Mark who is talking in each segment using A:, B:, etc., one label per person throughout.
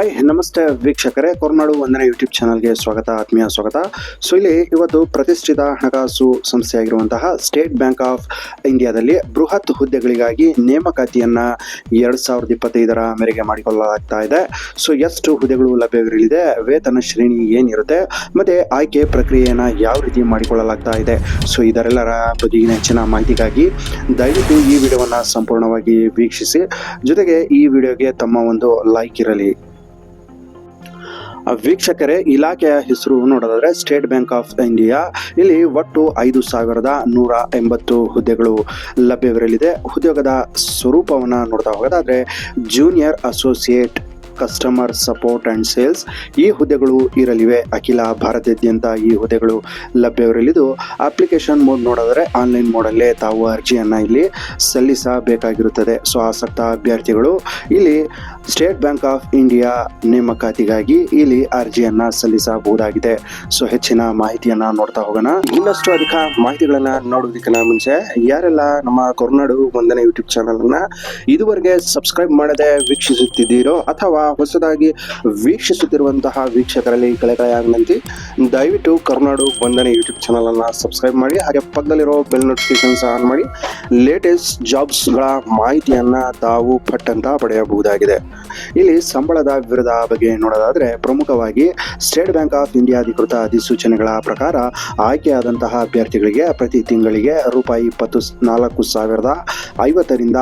A: Hi ನಮಸ್ತೆ ವೀಕ್ಷಕರೇ. ಕೊರ್ನಾಡು ಒಂದನೇ ಯೂಟ್ಯೂಬ್ ಚಾನಲ್ಗೆ ಸ್ವಾಗತ, ಆತ್ಮೀಯ ಸ್ವಾಗತ. ಸೊ ಇಲ್ಲಿ ಇವತ್ತು ಪ್ರತಿಷ್ಠಿತ ಹಣಕಾಸು ಸಂಸ್ಥೆಯಾಗಿರುವಂತಹ ಸ್ಟೇಟ್ ಬ್ಯಾಂಕ್ ಆಫ್ ಇಂಡಿಯಾದಲ್ಲಿ ಬೃಹತ್ ಹುದ್ದೆಗಳಿಗಾಗಿ ನೇಮಕಾತಿಯನ್ನು ಎರಡು ಸಾವಿರದ ಇಪ್ಪತ್ತೈದರ ಮೇರೆಗೆ ಮಾಡಿಕೊಳ್ಳಲಾಗ್ತಾ ಇದೆ. ಸೊ ಎಷ್ಟು ಹುದ್ದೆಗಳು ಲಭ್ಯವಿರಲಿದೆ, ವೇತನ ಶ್ರೇಣಿ ಏನಿರುತ್ತೆ, ಮತ್ತು ಆಯ್ಕೆ ಪ್ರಕ್ರಿಯೆಯನ್ನು ಯಾವ ರೀತಿ ಮಾಡಿಕೊಳ್ಳಲಾಗ್ತಾ ಇದೆ. ಸೊ ಇದರೆಲ್ಲರ ಬಗೆಗಿನ ಹೆಚ್ಚಿನ ಮಾಹಿತಿಗಾಗಿ ದಯವಿಟ್ಟು ಈ ವಿಡಿಯೋವನ್ನು ಸಂಪೂರ್ಣವಾಗಿ ವೀಕ್ಷಿಸಿ. ಜೊತೆಗೆ ಈ ವಿಡಿಯೋಗೆ ತಮ್ಮ ಒಂದು ಲೈಕ್ ಇರಲಿ. ವೀಕ್ಷಕರೇ, ಇಲಾಖೆಯ ಹೆಸರು ನೋಡೋದಾದ್ರೆ ಸ್ಟೇಟ್ ಬ್ಯಾಂಕ್ ಆಫ್ ಇಂಡಿಯಾ ಇಲ್ಲಿ ಒಟ್ಟು ಐದು ಸಾವಿರದ ನೂರ ಎಂಬತ್ತು ಹುದ್ದೆಗಳು ಲಭ್ಯವಿರಲಿದೆ. ಉದ್ಯೋಗದ ಸ್ವರೂಪವನ್ನು ನೋಡ್ತಾ ಹೋಗೋದಾದ್ರೆ junior associate customer support and sales ಈ ಹುದ್ದೆಗಳು ಇರಲಿವೆ. ಅಖಿಲ ಭಾರತದಾದ್ಯಂತ ಈ ಹುದ್ದೆಗಳು ಲಭ್ಯವಿರಲಿದ್ದು ಅಪ್ಲಿಕೇಶನ್ ಮೋಡ್ ನೋಡಿದ್ರೆ ಆನ್ಲೈನ್ ಮೋಡಲ್ಲೇ ತಾವು ಅರ್ಜಿಯನ್ನು ಇಲ್ಲಿ ಸಲ್ಲಿಸಬೇಕಾಗಿರುತ್ತದೆ. ಸೊ, ಆಸಕ್ತ ಅಭ್ಯರ್ಥಿಗಳು, ಇಲ್ಲಿ ಸ್ಟೇಟ್ ಬ್ಯಾಂಕ್ ಆಫ್ ಇಂಡಿಯಾ ನೇಮಕಾತಿಗಾಗಿ ಇಲ್ಲಿ ಅರ್ಜಿಯನ್ನ ಸಲ್ಲಿಸಬಹುದಾಗಿದೆ. ಸೊ, ಹೆಚ್ಚಿನ ಮಾಹಿತಿಯನ್ನ ನೋಡ್ತಾ ಹೋಗೋಣ. ಇನ್ನಷ್ಟು ಅಧಿಕ ಮಾಹಿತಿಗಳನ್ನ ನೋಡೋದಕ್ಕಿಂತ ಮುಂಚೆ, ಯಾರೆಲ್ಲ ನಮ್ಮ ಕೊರ್ನಾಡು ಒಂದನೇ ಯೂಟ್ಯೂಬ್ ಚಾನಲ್ ಅನ್ನ ಇದುವರೆಗೆ ಸಬ್ಸ್ಕ್ರೈಬ್ ಮಾಡದೆ ವೀಕ್ಷಿಸುತ್ತಿದ್ದೀರೋ ಅಥವಾ ಹೊಸದಾಗಿ ವೀಕ್ಷಿಸುತ್ತಿರುವಂತಹ ವೀಕ್ಷಕರಲ್ಲಿ ಕಳೆಕಳೆ ದಯವಿಟ್ಟು ಕರ್ನಾಡು ಒಂದನೇ ಯೂಟ್ಯೂಬ್ ಚಾನಲ್ ಅನ್ನ ಸಬ್ಸ್ಕ್ರೈಬ್ ಮಾಡಿ, ಹಾಗೆ ಪಕ್ಕದಲ್ಲಿರೋ ಬೆಲ್ ನೋಟಿಫಿಕೇಶನ್ಸ್ ಆನ್ ಮಾಡಿ ಲೇಟೆಸ್ಟ್ ಜಾಬ್ಸ್ಗಳ ಮಾಹಿತಿಯನ್ನ ತಾವು ಪಟ್ಟಂತ ಪಡೆಯಬಹುದಾಗಿದೆ. ಇಲ್ಲಿ ಸಂಬಳದ ವಿರುದ್ಧ ಬಗ್ಗೆ ನೋಡೋದಾದ್ರೆ ಪ್ರಮುಖವಾಗಿ ಸ್ಟೇಟ್ ಬ್ಯಾಂಕ್ ಆಫ್ ಇಂಡಿಯಾ ಅಧಿಕೃತ ಅಧಿಸೂಚನೆಗಳ ಪ್ರಕಾರ ಆಯ್ಕೆಯಾದಂತಹ ಅಭ್ಯರ್ಥಿಗಳಿಗೆ ಪ್ರತಿ ತಿಂಗಳಿಗೆ ರೂಪಾಯಿ ಇಪ್ಪತ್ತು ನಾಲ್ಕು ಸಾವಿರದ ಐವತ್ತರಿಂದ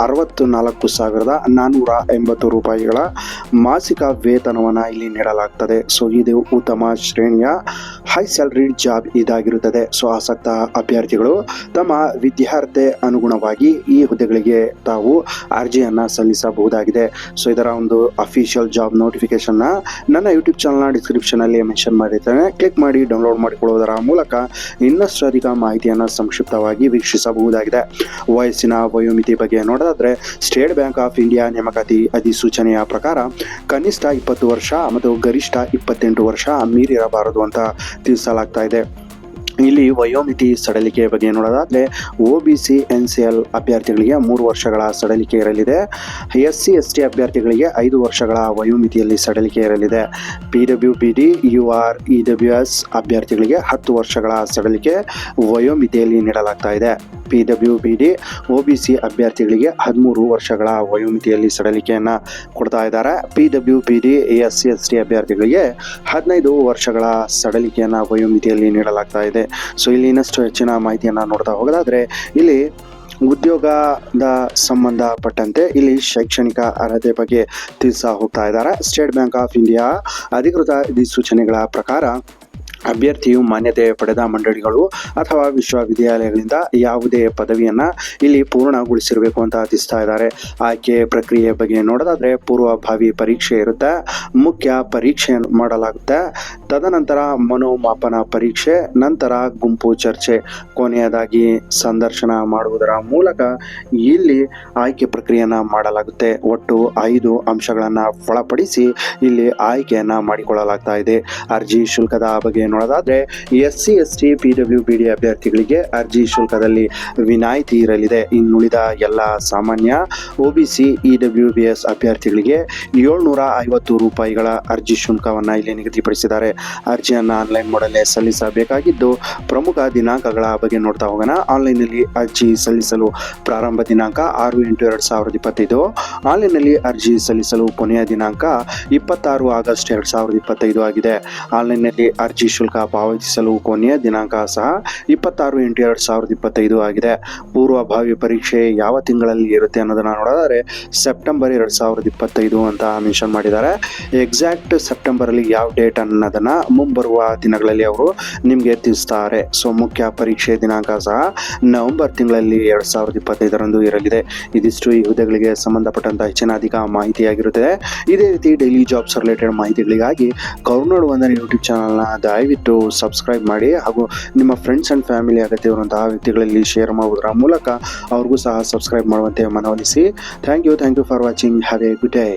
A: ಅರವತ್ತು ನಾಲ್ಕು ಸಾವಿರದ ನಾನ್ನೂರ ಎಂಬತ್ತು ರೂಪಾಯಿಗಳ ಮಾಸಿಕ ವೇತನವನ್ನು ಇಲ್ಲಿ ನೀಡಲಾಗ್ತದೆ. ಸೊ, ಇದು ಉತ್ತಮ ಶ್ರೇಣಿಯ ಹೈ ಸ್ಯಾಲರಿ ಜಾಬ್ ಇದಾಗಿರುತ್ತದೆ. ಸೊ, ಆಸಕ್ತ ಅಭ್ಯರ್ಥಿಗಳು ತಮ್ಮ ವಿದ್ಯಾರ್ಥಿ ಅನುಗುಣವಾಗಿ ಈ ಹುದ್ದೆಗಳಿಗೆ ತಾವು ಅರ್ಜಿಯನ್ನು ಸಲ್ಲಿಸಬಹುದಾಗಿದೆ. ಸೊ ಇದರ ಒಂದು ಅಫಿಷಿಯಲ್ ಜಾಬ್ ನೋಟಿಫಿಕೇಶನ್ ನನ್ನ ಯೂಟ್ಯೂಬ್ ಚಾನಲ್ನ ಡಿಸ್ಕ್ರಿಪ್ಷನ್ ಅಲ್ಲಿ ಮೆನ್ಷನ್ ಮಾಡಿರ್ತೇನೆ. ಕ್ಲಿಕ್ ಮಾಡಿ ಡೌನ್ಲೋಡ್ ಮಾಡಿಕೊಳ್ಳುವುದರ ಮೂಲಕ ಇನ್ನಷ್ಟು ಅಧಿಕ ಮಾಹಿತಿಯನ್ನು ಸಂಕ್ಷಿಪ್ತವಾಗಿ ವೀಕ್ಷಿಸಬಹುದಾಗಿದೆ. ವಯಸ್ಸಿನ ವಯೋಮಿತಿ ಬಗ್ಗೆ ನೋಡೋದಾದ್ರೆ ಸ್ಟೇಟ್ ಬ್ಯಾಂಕ್ ಆಫ್ ಇಂಡಿಯಾ ನೇಮಕಾತಿ ಅಧಿಸೂಚನೆಯ ಪ್ರಕಾರ ಕನಿಷ್ಠ ಇಪ್ಪತ್ತು ವರ್ಷ ಮತ್ತು ಗರಿಷ್ಠ ಇಪ್ಪತ್ತೆಂಟು ವರ್ಷ ಮೀರಿರಬಾರದು ಅಂತ ತಿಳಿಸಲಾಗ್ತಾ ಇದೆ. ಇಲ್ಲಿ ವಯೋಮಿತಿ ಸಡಲಿಕೆ ಬಗ್ಗೆ ನೋಡೋದಾದ್ರೆ O B C, N C L ಅಭ್ಯರ್ಥಿಗಳಿಗೆ ಮೂರು ವರ್ಷಗಳ ಸಡಲಿಕೆ ಇರಲಿದೆ. ಎಸ್ ಸಿ, ಎಸ್ ಟಿ ಅಭ್ಯರ್ಥಿಗಳಿಗೆ ಐದು ವರ್ಷಗಳ ವಯೋಮಿತಿಯಲ್ಲಿ ಸಡಲಿಕೆ ಇರಲಿದೆ. P W P D, U R, E W S ಅಭ್ಯರ್ಥಿಗಳಿಗೆ ಹತ್ತು ವರ್ಷಗಳ ಸಡಲಿಕೆ ವಯೋಮಿತಿಯಲ್ಲಿ ನೀಡಲಾಗ್ತಾ ಇದೆ. P W P D, O B C ಅಭ್ಯರ್ಥಿಗಳಿಗೆ ಹದಿಮೂರು ವರ್ಷಗಳ ವಯೋಮಿತಿಯಲ್ಲಿ ಸಡಲಿಕೆಯನ್ನು ಕೊಡ್ತಾ ಇದ್ದಾರೆ. P W P D, S C, S T ಅಭ್ಯರ್ಥಿಗಳಿಗೆ ಹದಿನೈದು ವರ್ಷಗಳ ಸಡಲಿಕೆಯನ್ನು ವಯೋಮಿತಿಯಲ್ಲಿ ನೀಡಲಾಗ್ತಾ ಇದೆ. ಸೊ ಇಲ್ಲಿ ಇನ್ನಷ್ಟು ಹೆಚ್ಚಿನ ಮಾಹಿತಿಯನ್ನು ನೋಡ್ತಾ ಹೋಗೋದಾದ್ರೆ, ಇಲ್ಲಿ ಉದ್ಯೋಗದ ಸಂಬಂಧಪಟ್ಟಂತೆ ಇಲ್ಲಿ ಶೈಕ್ಷಣಿಕ ಅರ್ಹತೆ ಬಗ್ಗೆ ತಿಳಿಸ ಹೋಗ್ತಾ ಇದ್ದಾರೆ. ಸ್ಟೇಟ್ ಬ್ಯಾಂಕ್ ಆಫ್ ಇಂಡಿಯಾ ಅಧಿಕೃತ ಅಧಿಸೂಚನೆಗಳ ಪ್ರಕಾರ ಅಭ್ಯರ್ಥಿಯು ಮಾನ್ಯತೆ ಪಡೆದ ಮಂಡಳಿಗಳು ಅಥವಾ ವಿಶ್ವವಿದ್ಯಾಲಯಗಳಿಂದ ಯಾವುದೇ ಪದವಿಯನ್ನು ಇಲ್ಲಿ ಪೂರ್ಣಗೊಳಿಸಿರಬೇಕು ಅಂತ ತಿಳಿಸ್ತಾ ಇದ್ದಾರೆ. ಆಯ್ಕೆ ಪ್ರಕ್ರಿಯೆ ಬಗ್ಗೆ ನೋಡೋದಾದರೆ ಪೂರ್ವಭಾವಿ ಪರೀಕ್ಷೆ ಇರುತ್ತೆ. ಮುಖ್ಯ ಪರೀಕ್ಷೆ ಮಾಡಲಾಗುತ್ತೆ. ತದನಂತರ ಮನೋಮಾಪನ ಪರೀಕ್ಷೆ, ನಂತರ ಗುಂಪು ಚರ್ಚೆ. ಕೊನೆಯದಾಗಿ ಸಂದರ್ಶನ ಮಾಡುವುದರ ಮೂಲಕ ಇಲ್ಲಿ ಆಯ್ಕೆ ಪ್ರಕ್ರಿಯೆಯನ್ನು ಮಾಡಲಾಗುತ್ತೆ. ಒಟ್ಟು ಐದು ಅಂಶಗಳನ್ನು ಒಳಪಡಿಸಿ ಇಲ್ಲಿ ಆಯ್ಕೆಯನ್ನು ಮಾಡಿಕೊಳ್ಳಲಾಗ್ತಾ ಇದೆ. ಅರ್ಜಿ ಶುಲ್ಕದ ಬಗ್ಗೆ ನೋಡೋದಾದ್ರೆ S C S T P W B D ಅಭ್ಯರ್ಥಿಗಳಿಗೆ ಅರ್ಜಿ ಶುಲ್ಕದಲ್ಲಿ ವಿನಾಯಿತಿ ಇರಲಿದೆ. ಇನ್ನುಳಿದ ಎಲ್ಲ ಸಾಮಾನ್ಯ O B C, E W B S ಅಭ್ಯರ್ಥಿಗಳಿಗೆ ಏಳ್ನೂರ ಐವತ್ತು ರೂಪಾಯಿಗಳ ಅರ್ಜಿ ಶುಲ್ಕವನ್ನು ಇಲ್ಲಿ ನಿಗದಿಪಡಿಸಿದ್ದಾರೆ. ಅರ್ಜಿಯನ್ನು ಆನ್ಲೈನ್ ಮಾಡಲೇ ಸಲ್ಲಿಸಬೇಕಾಗಿದ್ದು, ಪ್ರಮುಖ ದಿನಾಂಕಗಳ ಬಗ್ಗೆ ನೋಡ್ತಾ ಹೋಗೋಣ. ಆನ್ಲೈನ್ನಲ್ಲಿ ಅರ್ಜಿ ಸಲ್ಲಿಸಲು ಪ್ರಾರಂಭ ದಿನಾಂಕ ಆರು ಎಂಟು ಎರಡು ಸಾವಿರದ ಇಪ್ಪತ್ತೈದು. ಆನ್ಲೈನ್ನಲ್ಲಿ ಅರ್ಜಿ ಸಲ್ಲಿಸಲು ಕೊನೆಯ ದಿನಾಂಕ ಇಪ್ಪತ್ತಾರು ಆಗಸ್ಟ್ ಎರಡು ಸಾವಿರದ ಇಪ್ಪತ್ತೈದು ಆಗಿದೆ. ಆನ್ಲೈನ್ನಲ್ಲಿ ಅರ್ಜಿ ಶುಲ್ಕ ಪಾವತಿಸಲು ಕೊನೆಯ ದಿನಾಂಕ ಸಹ ಇಪ್ಪತ್ತಾರು ಎಂಟು ಎರಡು ಸಾವಿರದ ಇಪ್ಪತ್ತೈದು ಆಗಿದೆ. ಪೂರ್ವಭಾವಿ ಪರೀಕ್ಷೆ ಯಾವ ತಿಂಗಳಲ್ಲಿ ಇರುತ್ತೆ ಅನ್ನೋದನ್ನ ನೋಡೋದಾದ್ರೆ ಸೆಪ್ಟೆಂಬರ್ ಎರಡು ಸಾವಿರದ ಇಪ್ಪತ್ತೈದು ಅಂತ ಮೆನ್ಷನ್ ಮಾಡಿದ್ದಾರೆ. ಎಕ್ಸಾಕ್ಟ್ ಸೆಪ್ಟೆಂಬರಲ್ಲಿ ಯಾವ ಡೇಟ್ ಅನ್ನೋದನ್ನು ಮುಂಬರುವ ದಿನಗಳಲ್ಲಿ ಅವರು ನಿಮಗೆ ತಿಳಿಸ್ತಾರೆ. ಸೊ, ಮುಖ್ಯ ಪರೀಕ್ಷೆ ದಿನಾಂಕ ಸಹ ನವೆಂಬರ್ ತಿಂಗಳಲ್ಲಿ ಎರಡು ಸಾವಿರದ ಇಪ್ಪತ್ತೈದರಂದು ಇರಲಿದೆ. ಇದಿಷ್ಟು ಈ ಹುದ್ದೆಗಳಿಗೆ ಸಂಬಂಧಪಟ್ಟಂತ ಹೆಚ್ಚಿನ ಅಧಿಕ ಮಾಹಿತಿಯಾಗಿರುತ್ತದೆ. ಇದೇ ರೀತಿ ಡೈಲಿ ಜಾಬ್ಸ್ ರಿಲೇಟೆಡ್ ಮಾಹಿತಿಗಳಿಗಾಗಿ ಕರುನಾಡು ವಂದನೆ ಯೂಟ್ಯೂಬ್ ಚಾನಲ್ನ ದಯವಿಟ್ಟು ಸಬ್ಸ್ಕ್ರೈಬ್ ಮಾಡಿ ಹಾಗೂ ನಿಮ್ಮ ಫ್ರೆಂಡ್ಸ್ ಆ್ಯಂಡ್ ಫ್ಯಾಮಿಲಿ ಅಗತ್ಯವಿರುವಂತಹ ವ್ಯಕ್ತಿಗಳಲ್ಲಿ ಶೇರ್ ಮಾಡುವುದರ ಮೂಲಕ ಅವ್ರಿಗೂ ಸಹ ಸಬ್ಸ್ಕ್ರೈಬ್ ಮಾಡುವಂತೆ ಮನವೊಲಿಸಿ. Thank you thank you for watching have a good day